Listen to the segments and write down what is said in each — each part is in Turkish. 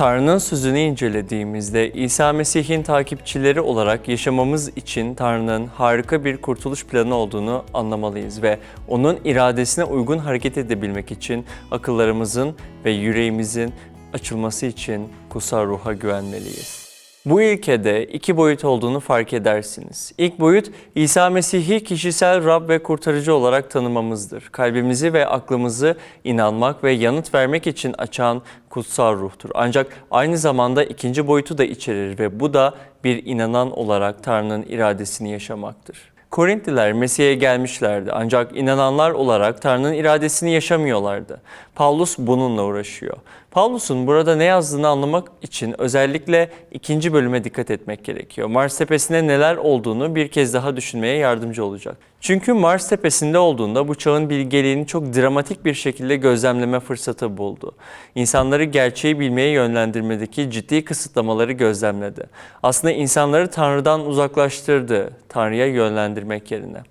Tanrı'nın sözünü incelediğimizde İsa Mesih'in takipçileri olarak yaşamamız için Tanrı'nın harika bir kurtuluş planı olduğunu anlamalıyız ve onun iradesine uygun hareket edebilmek için akıllarımızın ve yüreğimizin açılması için kutsal ruha güvenmeliyiz. Bu ilkede iki boyut olduğunu fark edersiniz. İlk boyut İsa Mesih'i kişisel Rab ve kurtarıcı olarak tanımamızdır. Kalbimizi ve aklımızı inanmak ve yanıt vermek için açan kutsal ruhtur. Ancak aynı zamanda ikinci boyutu da içerir ve bu da bir inanan olarak Tanrı'nın iradesini yaşamaktır. Korintliler Mesih'e gelmişlerdi ancak inananlar olarak Tanrı'nın iradesini yaşamıyorlardı. Paulus bununla uğraşıyor. Paulus'un burada ne yazdığını anlamak için özellikle ikinci bölüme dikkat etmek gerekiyor. Mars Tepesi'nde neler olduğunu bir kez daha düşünmeye yardımcı olacak. Çünkü Mars Tepesi'nde olduğunda bu çağın bilgeliğini çok dramatik bir şekilde gözlemleme fırsatı buldu. İnsanları gerçeği bilmeye yönlendirmedeki ciddi kısıtlamaları gözlemledi. Aslında insanları Tanrı'dan uzaklaştırdı, Tanrı'ya yönlendirmek yerine.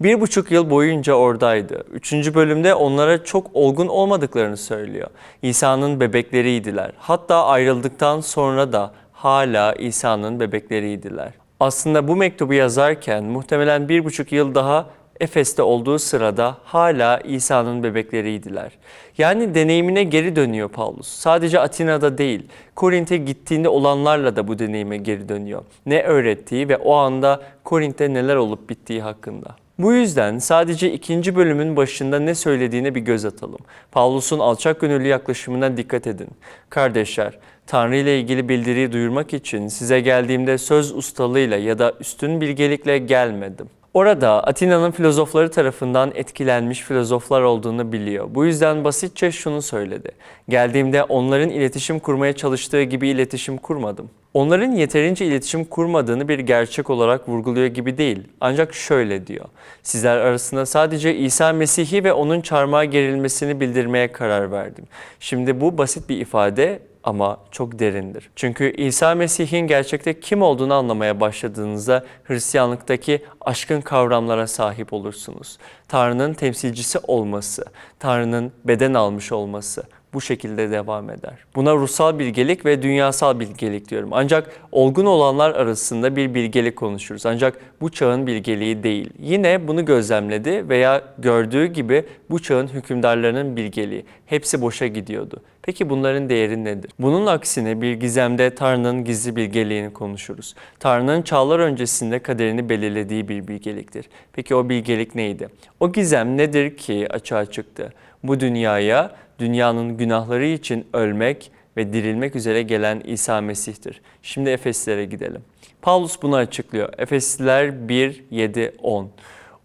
Bir buçuk yıl boyunca oradaydı. Üçüncü bölümde onlara çok olgun olmadıklarını söylüyor. İsa'nın bebekleriydiler. Hatta ayrıldıktan sonra da hala İsa'nın bebekleriydiler. Aslında bu mektubu yazarken muhtemelen bir buçuk yıl daha Efes'te olduğu sırada hala İsa'nın bebekleriydiler. Yani deneyimine geri dönüyor Paulus. Sadece Atina'da değil, Korint'e gittiğinde olanlarla da bu deneyime geri dönüyor. Ne öğrettiği ve o anda Korint'te neler olup bittiği hakkında. Bu yüzden sadece ikinci bölümün başında ne söylediğine bir göz atalım. Pavlus'un alçak gönüllü yaklaşımına dikkat edin. Kardeşler, Tanrı ile ilgili bildiriyi duyurmak için size geldiğimde söz ustalığıyla ya da üstün bilgelikle gelmedim. Orada Atina'nın filozofları tarafından etkilenmiş filozoflar olduğunu biliyor. Bu yüzden basitçe şunu söyledi. Geldiğimde onların iletişim kurmaya çalıştığı gibi iletişim kurmadım. Onların yeterince iletişim kurmadığını bir gerçek olarak vurguluyor gibi değil. Ancak şöyle diyor. Sizler arasında sadece İsa Mesih'i ve onun çarmıha gerilmesini bildirmeye karar verdim. Şimdi bu basit bir ifade ama çok derindir. Çünkü İsa Mesih'in gerçekte kim olduğunu anlamaya başladığınızda Hristiyanlıktaki aşkın kavramlara sahip olursunuz. Tanrı'nın temsilcisi olması, Tanrı'nın beden almış olması, bu şekilde devam eder. Buna ruhsal bilgelik ve dünyasal bilgelik diyorum. Ancak olgun olanlar arasında bir bilgelik konuşuruz. Ancak bu çağın bilgeliği değil. Yine bunu gözlemledi veya gördüğü gibi bu çağın hükümdarlarının bilgeliği. Hepsi boşa gidiyordu. Peki bunların değeri nedir? Bunun aksine bir gizemde Tanrı'nın gizli bilgeliğini konuşuruz. Tanrı'nın çağlar öncesinde kaderini belirlediği bir bilgeliktir. Peki o bilgelik neydi? O gizem nedir ki açığa çıktı? Bu dünyaya dünyanın günahları için ölmek ve dirilmek üzere gelen İsa Mesih'tir. Şimdi Efeslilere gidelim. Paulus bunu açıklıyor. Efesliler 1, 7, 10.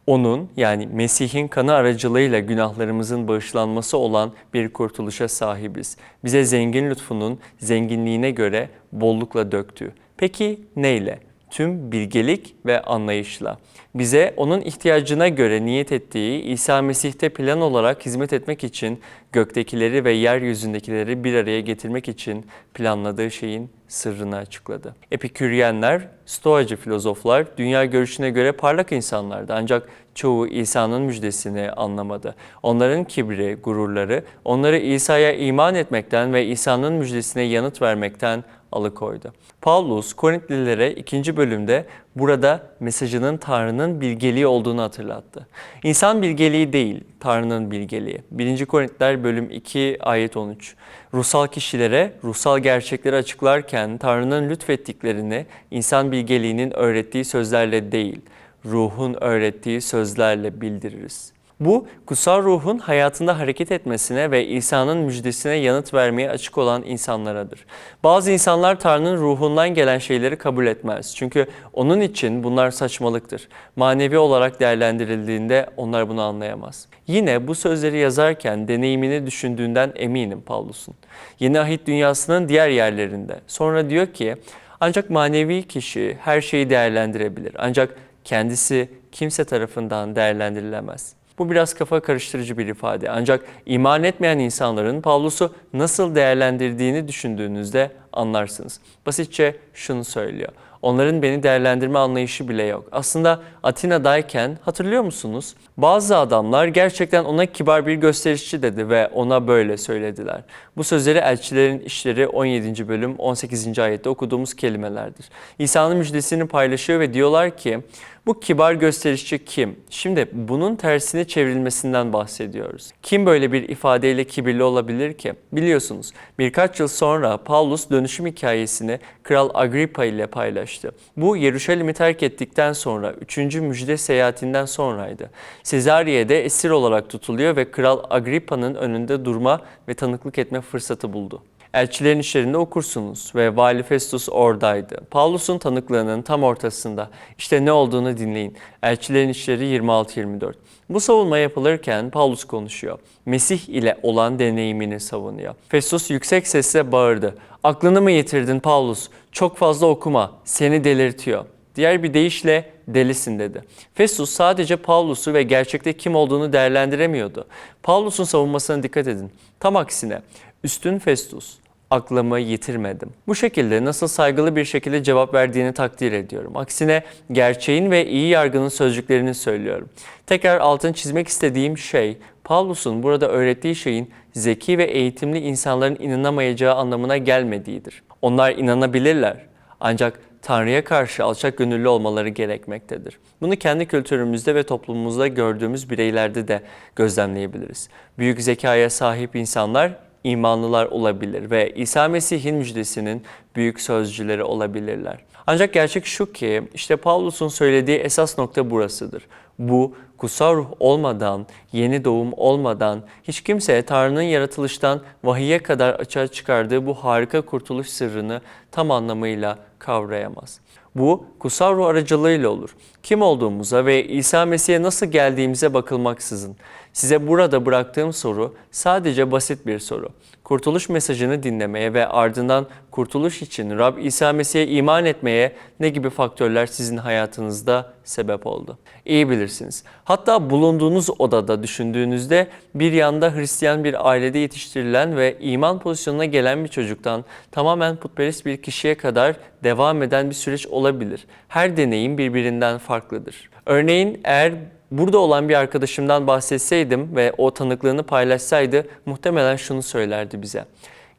Onun yani Mesih'in kanı aracılığıyla günahlarımızın bağışlanması olan bir kurtuluşa sahibiz. Bize zengin lütfunun zenginliğine göre bollukla döktü. Peki neyle? Tüm bilgelik ve anlayışla. Bize onun ihtiyacına göre niyet ettiği İsa Mesih'te plan olarak hizmet etmek için göktekileri ve yeryüzündekileri bir araya getirmek için planladığı şeyin sırrını açıkladı. Epiküryenler, Stoacı filozoflar dünya görüşüne göre parlak insanlardı ancak çoğu İsa'nın müjdesini anlamadı. Onların kibri, gururları onları İsa'ya iman etmekten ve İsa'nın müjdesine yanıt vermekten alıkoydu. Paulus Korintlilere ikinci bölümde burada mesajının Tanrı'nın bilgeliği olduğunu hatırlattı. İnsan bilgeliği değil, Tanrı'nın bilgeliği. 1. Korintiler bölüm 2 ayet 13. Ruhsal kişilere ruhsal gerçekleri açıklarken Tanrı'nın lütfettiklerini insan bilgeliğinin öğrettiği sözlerle değil, ruhun öğrettiği sözlerle bildiririz. Bu kutsal ruhun hayatında hareket etmesine ve İsa'nın müjdesine yanıt vermeye açık olan insanlaradır. Bazı insanlar Tanrı'nın ruhundan gelen şeyleri kabul etmez. Çünkü onun için bunlar saçmalıktır. Manevi olarak değerlendirildiğinde onlar bunu anlayamaz. Yine bu sözleri yazarken deneyimini düşündüğünden eminim Pavlus'un. Yeni ahit dünyasının diğer yerlerinde. Sonra diyor ki ancak manevi kişi her şeyi değerlendirebilir. Ancak kendisi kimse tarafından değerlendirilemez. Bu biraz kafa karıştırıcı bir ifade. Ancak iman etmeyen insanların Pavlus'u nasıl değerlendirdiğini düşündüğünüzde anlarsınız. Basitçe şunu söylüyor. Onların beni değerlendirme anlayışı bile yok. Aslında Atina'dayken hatırlıyor musunuz? Bazı adamlar gerçekten ona kibar bir gösterişçi dedi ve ona böyle söylediler. Bu sözleri Elçilerin İşleri 17. bölüm 18. ayette okuduğumuz kelimelerdir. İsa'nın müjdesini paylaşıyor ve diyorlar ki bu kibar gösterişçi kim? Şimdi bunun tersine çevrilmesinden bahsediyoruz. Kim böyle bir ifadeyle kibirli olabilir ki? Biliyorsunuz birkaç yıl sonra Paulus dönüşüm hikayesini Kral Agrippa ile paylaştı. Bu Yeruşalim'i terk ettikten sonra 3. müjde seyahatinden sonraydı. Sezariye'de esir olarak tutuluyor ve Kral Agrippa'nın önünde durma ve tanıklık etme fırsatı buldu. Elçilerin işlerinde okursunuz ve Vali Festus oradaydı. Paulus'un tanıklığının tam ortasında. İşte ne olduğunu dinleyin. Elçilerin işleri 26-24. Bu savunma yapılırken Paulus konuşuyor. Mesih ile olan deneyimini savunuyor. Festus yüksek sesle bağırdı. Aklını mı yitirdin Paulus? Çok fazla okuma. Seni delirtiyor. Diğer bir deyişle delisin dedi. Festus sadece Paulus'u ve gerçekte kim olduğunu değerlendiremiyordu. Paulus'un savunmasına dikkat edin. Tam aksine üstün Festus aklımı yitirmedim. Bu şekilde nasıl saygılı bir şekilde cevap verdiğini takdir ediyorum. Aksine gerçeğin ve iyi yargının sözcüklerini söylüyorum. Tekrar altını çizmek istediğim şey Paulus'un burada öğrettiği şeyin zeki ve eğitimli insanların inanamayacağı anlamına gelmediğidir. Onlar inanabilirler ancak Tanrı'ya karşı alçak gönüllü olmaları gerekmektedir. Bunu kendi kültürümüzde ve toplumumuzda gördüğümüz bireylerde de gözlemleyebiliriz. Büyük zekaya sahip insanlar imanlılar olabilir ve İsa Mesih'in müjdesinin büyük sözcüleri olabilirler. Ancak gerçek şu ki işte Paulus'un söylediği esas nokta burasıdır. Bu kutsal ruh olmadan, yeni doğum olmadan hiç kimse Tanrı'nın yaratılıştan vahiye kadar açığa çıkardığı bu harika kurtuluş sırrını tam anlamıyla kavrayamaz. Bu kutsal ruh aracılığıyla olur. Kim olduğumuza ve İsa Mesih'e nasıl geldiğimize bakılmaksızın. Size burada bıraktığım soru sadece basit bir soru. Kurtuluş mesajını dinlemeye ve ardından kurtuluş için Rab İsa Mesih'e iman etmeye ne gibi faktörler sizin hayatınızda sebep oldu? İyi bilirsiniz. Hatta bulunduğunuz odada düşündüğünüzde bir yanda Hristiyan bir ailede yetiştirilen ve iman pozisyonuna gelen bir çocuktan tamamen putperest bir kişiye kadar devam eden bir süreç olabilir. Her deneyim birbirinden farklıdır. Örneğin eğer burada olan bir arkadaşımdan bahsetseydim ve o tanıklığını paylaşsaydı muhtemelen şunu söylerdi bize.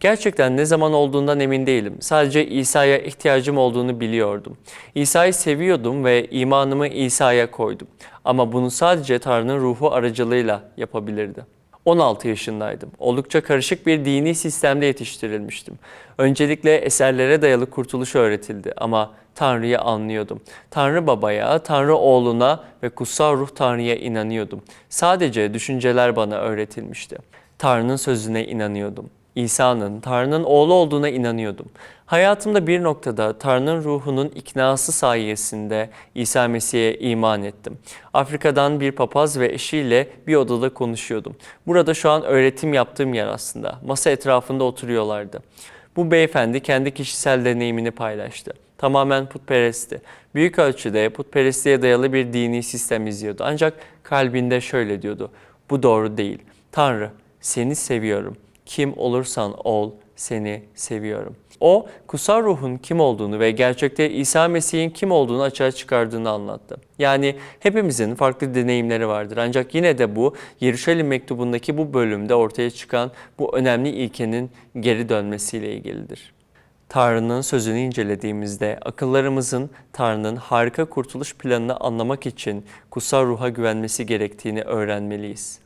Gerçekten ne zaman olduğundan emin değilim. Sadece İsa'ya ihtiyacım olduğunu biliyordum. İsa'yı seviyordum ve imanımı İsa'ya koydum. Ama bunu sadece Tanrı'nın ruhu aracılığıyla yapabilirdi. 16 yaşındaydım. Oldukça karışık bir dini sistemde yetiştirilmiştim. Öncelikle eserlere dayalı kurtuluş öğretildi ama Tanrı'yı anlıyordum. Tanrı Baba'ya, Tanrı Oğlu'na ve Kutsal Ruh Tanrı'ya inanıyordum. Sadece düşünceler bana öğretilmişti. Tanrı'nın sözüne inanıyordum. İsa'nın, Tanrı'nın oğlu olduğuna inanıyordum. Hayatımda bir noktada Tanrı'nın ruhunun iknası sayesinde İsa Mesih'e iman ettim. Afrika'dan bir papaz ve eşiyle bir odada konuşuyordum. Burada şu an öğretim yaptığım yer aslında. Masa etrafında oturuyorlardı. Bu beyefendi kendi kişisel deneyimini paylaştı. Tamamen putperestti. Büyük ölçüde putperestliğe dayalı bir dini sistem izliyordu. Ancak kalbinde şöyle diyordu. Bu doğru değil. Tanrı seni seviyorum. Kim olursan ol seni seviyorum. O kutsal ruhun kim olduğunu ve gerçekte İsa Mesih'in kim olduğunu açığa çıkardığını anlattı. Yani hepimizin farklı deneyimleri vardır. Ancak yine de bu Yeruşalim mektubundaki bu bölümde ortaya çıkan bu önemli ilkenin geri dönmesiyle ilgilidir. Tanrı'nın sözünü incelediğimizde akıllarımızın Tanrı'nın harika kurtuluş planını anlamak için kutsal ruha güvenmesi gerektiğini öğrenmeliyiz.